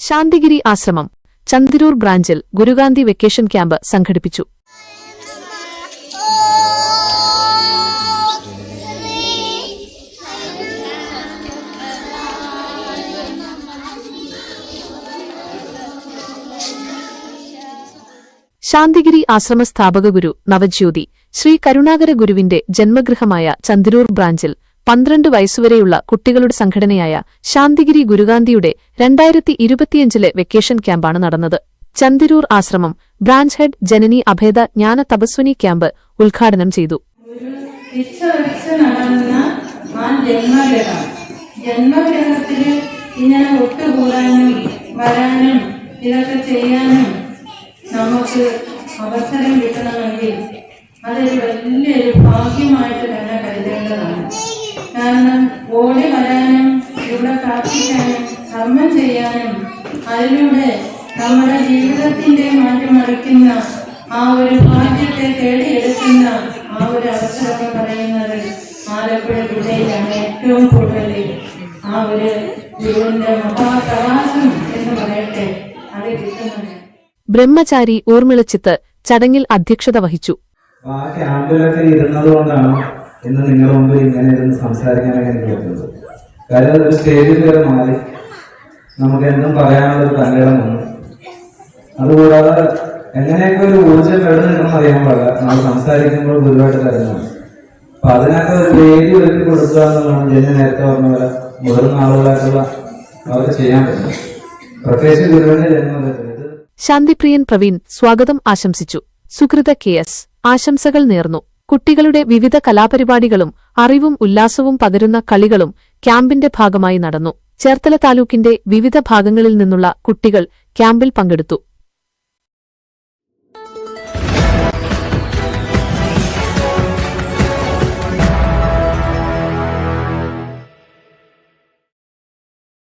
ശാന്തിഗിരി ആശ്രമം ചന്ദിരൂർ ബ്രാഞ്ചിൽ ഗുരുഗാന്ധി vacation camp സംഘടിപ്പിച്ചു. ശാന്തിഗിരി ആശ്രമ സ്ഥാപക ഗുരു നവജ്യോതി ശ്രീ കരുണാകര ഗുരുവിന്റെ ജന്മഗൃഹമായ ചന്ദിരൂർ ബ്രാഞ്ചിൽ പന്ത്രണ്ട് വയസ്സുവരെയുള്ള കുട്ടികളുടെ സംഘടനയായ ശാന്തിഗിരി ഗുരുഗാന്ധിയുടെ രണ്ടായിരത്തി ഇരുപത്തിയഞ്ചിലെ വെക്കേഷൻ ക്യാമ്പാണ് നടന്നത്. ചന്ദിരൂർ ആശ്രമം ബ്രാഞ്ച് ഹെഡ് ജനനി അഭേദ ജ്ഞാന തപസ്വനി ക്യാമ്പ് ഉദ്ഘാടനം ചെയ്തു. വരാനും ചെയ്യാനും നമുക്ക് അവസരം കിട്ടണമെങ്കിൽ അതൊരു വലിയൊരു ഭാഗ്യമായിട്ട് ഓടി വരാനും ഇവിടെ പ്രാർത്ഥിക്കാനും കർമ്മം ചെയ്യാനും അതിലൂടെ നമ്മുടെ ജീവിതത്തിന്റെ മാറ്റിമറിക്കുന്ന ആ ഒരു ഭാഗ്യത്തെ തേടിയെടുക്കുന്ന ആ ഒരു അവസരം എന്ന് പറയുന്നത് ആലപ്പുഴ ജില്ലയിലാണ് ഏറ്റവും കൂടുതൽ ആ ഒരു ജീവന്റെ മഹാപ്രവാസം എന്ന് പറയട്ടെ അത് കിട്ടുന്നത്. ബ്രഹ്മചാരി ഊർമിളച്ചിത്ത് ചടങ്ങിൽ അധ്യക്ഷത വഹിച്ചു. ആ ക്യാമ്പിലൊക്കെ ഇരുന്നത് കൊണ്ടാണ് ഇന്ന് നിങ്ങളുടെ മുമ്പിൽ ഇങ്ങനെ ഇരുന്ന് സംസാരിക്കാനൊക്കെ എനിക്ക് പറ്റുന്നത് കാര്യം ഒരു സ്റ്റേജിൽ വരെ മാറി. നമുക്ക് എന്തും പറയാനുള്ളൊരു തലയിടം വന്നു അതുകൂടാതെ എങ്ങനെയൊക്കെ ഒരു ഊർജം എവിടെ നിൽക്കണം അറിയാൻ പാടില്ല. നമ്മൾ സംസാരിക്കുമ്പോൾ ഗുരുവായിട്ട് തരുന്നതാണ്. അപ്പൊ അതിനൊക്കെ ഒരു വേദി ഒരുക്കി കൊടുക്കുക എന്നുള്ളതാണ് ജന നേരത്തെ പറഞ്ഞ പോലെ മുതിർന്ന ആളുകളായിട്ടുള്ള അവർക്ക് ചെയ്യാൻ പറ്റും പ്രത്യേകിച്ച് ഗുരുവിന്റെ ജന്മദിനത്തിൽ ശാന്തിപ്രിയൻ പ്രവീൺ സ്വാഗതം ആശംസിച്ചു. സുഹൃത കെ എസ്. ആശംസകൾ നേർന്നു. കുട്ടികളുടെ വിവിധ കലാപരിപാടികളും അറിവും ഉല്ലാസവും പകരുന്ന കളികളും ക്യാമ്പിന്റെ ഭാഗമായി നടന്നു. ചേർത്തല താലൂക്കിന്റെ വിവിധ ഭാഗങ്ങളിൽ നിന്നുള്ള കുട്ടികൾ ക്യാമ്പിൽ പങ്കെടുത്തു.